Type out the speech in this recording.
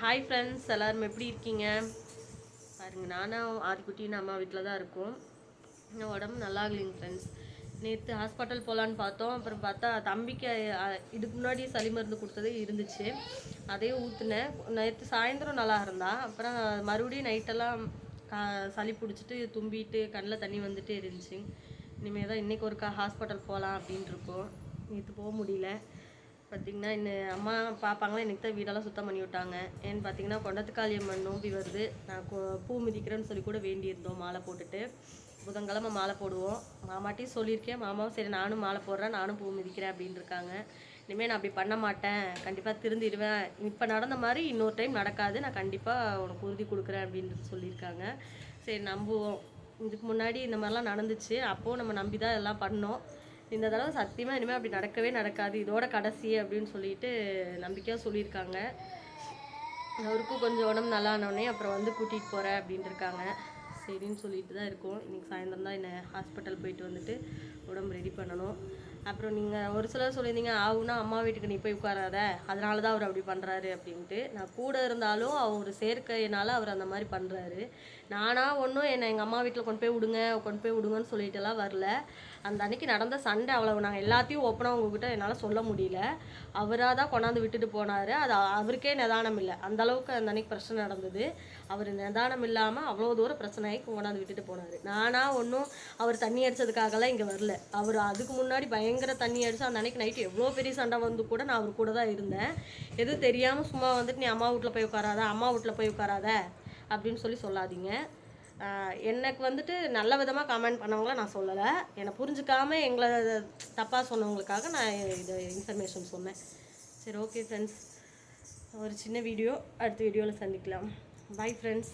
Hi friends எல்லோரும் எப்படி இருக்கீங்க? பாருங்கள் நானும் ஆதிக்குட்டியும் அம்மா வீட்டில் தான் இருக்கோம். இன்னும் உடம்பு நல்லா இல்லைங்க ஃப்ரெண்ட்ஸ் நேற்று ஹாஸ்பிட்டல் போகலான்னு பார்த்தோம். அப்புறம் பார்த்தா தம்பிக்கு இதுக்கு முன்னாடி சளி மருந்து கொடுத்ததே இருந்துச்சு. அதே ஊற்றுனேன் நேற்று சாயந்தரம் நல்லா இருந்தா. அப்புறம் மறுபடியும் நைட்டெல்லாம் கா சளி பிடிச்சிட்டு தும்பிட்டு கண்ணில் தண்ணி வந்துட்டே இருந்துச்சு இனிமேல் தான் இன்றைக்கி ஒருக்கா ஹாஸ்பிட்டல் போகலாம் அப்படின்ட்டு இருக்கோம். நேற்று போக முடியல. பார்த்தீங்கன்னா இன்னும் அம்மா பார்ப்பாங்களா இன்னைக்கு தான் வீடெல்லாம் சுத்தம் பண்ணி விட்டாங்க. ஏன்னு பார்த்தீங்கன்னா கொண்டத்துக்காளியம்மன் நோம்பி வருது நான் பூ மிதிக்கிறேன்னு சொல்லி கூட வேண்டியிருந்தோம் மாலை போட்டுட்டு. புதன்கிழமை மாலை போடுவோம். மாமாட்டையும் சொல்லியிருக்கேன். மாமாவும் சரி நானும் மாலை போடுறேன் நானும் பூ மிதிக்கிறேன் அப்படின்னு இருக்காங்க இனிமேல் நான் அப்படி பண்ண மாட்டேன். கண்டிப்பாக திருந்திடுவேன். இப்போ நடந்த மாதிரி இன்னொரு டைம் நடக்காது. நான் கண்டிப்பாக உனக்கு உறுதி கொடுக்குறேன் அப்படின்னு சொல்லியிருக்காங்க. சரி நம்புவோம். இதுக்கு முன்னாடி இந்த மாதிரிலாம் நடந்துச்சு. அப்போது நம்ம நம்பி தான் எல்லாம் பண்ணோம். இந்த தடவை சத்தியமாக இனிமேல் அப்படி நடக்கவே நடக்காது. இதோட கடைசி அப்படின்னு சொல்லிட்டு நம்பிக்கையாக சொல்லியிருக்காங்க. அவருக்கும் கொஞ்சம் உடம்பு நல்லா ஆனோடனே அப்புறம் வந்து கூட்டிகிட்டு போகிறேன் அப்படின்ட்டு இருக்காங்க சரின்னு சொல்லிட்டு தான் இருக்கோம். இன்றைக்கி சாயந்தரம் தான் என்னை ஹாஸ்பிட்டல் போயிட்டு வந்துட்டு உடம்பு ரெடி பண்ணணும். அப்புறம் நீங்கள் ஒரு சிலர் சொல்லியிருந்தீங்க ஆகுனா அம்மா வீட்டுக்கு நீ போய் உட்காராத அதனால தான் அவர் அப்படி பண்ணுறாரு அப்படின்ட்டு. நான் கூட இருந்தாலும் அவர் சேர்க்கையினால அவர் அந்த மாதிரி பண்ணுறாரு நானாக ஒன்றும் என்னை எங்கள் அம்மா வீட்டில் கொண்டு போய் விடுங்க கொண்டு போய் விடுங்கன்னு சொல்லிட்டுலாம் வரல. அந்த அன்னைக்கு நடந்த சண்டை அவ்வளவு நாங்கள் எல்லாத்தையும் ஓப்பனாக உங்ககிட்ட என்னால் சொல்ல முடியல. அவராக தான் கொண்டாந்து விட்டுட்டு போனார். அது அவருக்கே நிதானம் இல்லை. அந்த அளவுக்கு அந்த அன்னைக்கு பிரச்சனை நடந்தது. அவர் நிதானம் இல்லாமல் அவ்வளோ தூரம் பிரச்சனையாகி கொண்டாந்து விட்டுட்டு போனார். நானாக ஒன்றும் அவர் தண்ணி அடிச்சதுக்காகலாம் இங்கே வரல. அவர் அதுக்கு முன்னாடி பயங்கர தண்ணி அடிச்சு அந்த அன்னைக்கு நைட்டு எவ்வளோ பெரிய சண்டை வந்து கூட நான் அவர் கூட தான் இருந்தேன். எதுவும் தெரியாமல் சும்மா வந்துட்டு நீ அம்மா வீட்டில் போய் உட்காராத அம்மா வீட்டில் போய் உட்காராத அப்படின்னு சொல்லி சொல்லாதீங்க. எனக்கு வந்துட்டு நல்ல விதமாக கமெண்ட் பண்ணவங்கள நான் சொல்லலை. என்னை புரிஞ்சுக்காம எங்களை தப்பாக சொன்னவங்களுக்காக நான் இதை இன்ஃபர்மேஷன் சொன்னேன். சரி ஓகே ஃப்ரெண்ட்ஸ் ஒரு சின்ன வீடியோ அடுத்த வீடியோவில் சந்திக்கலாம். Bye friends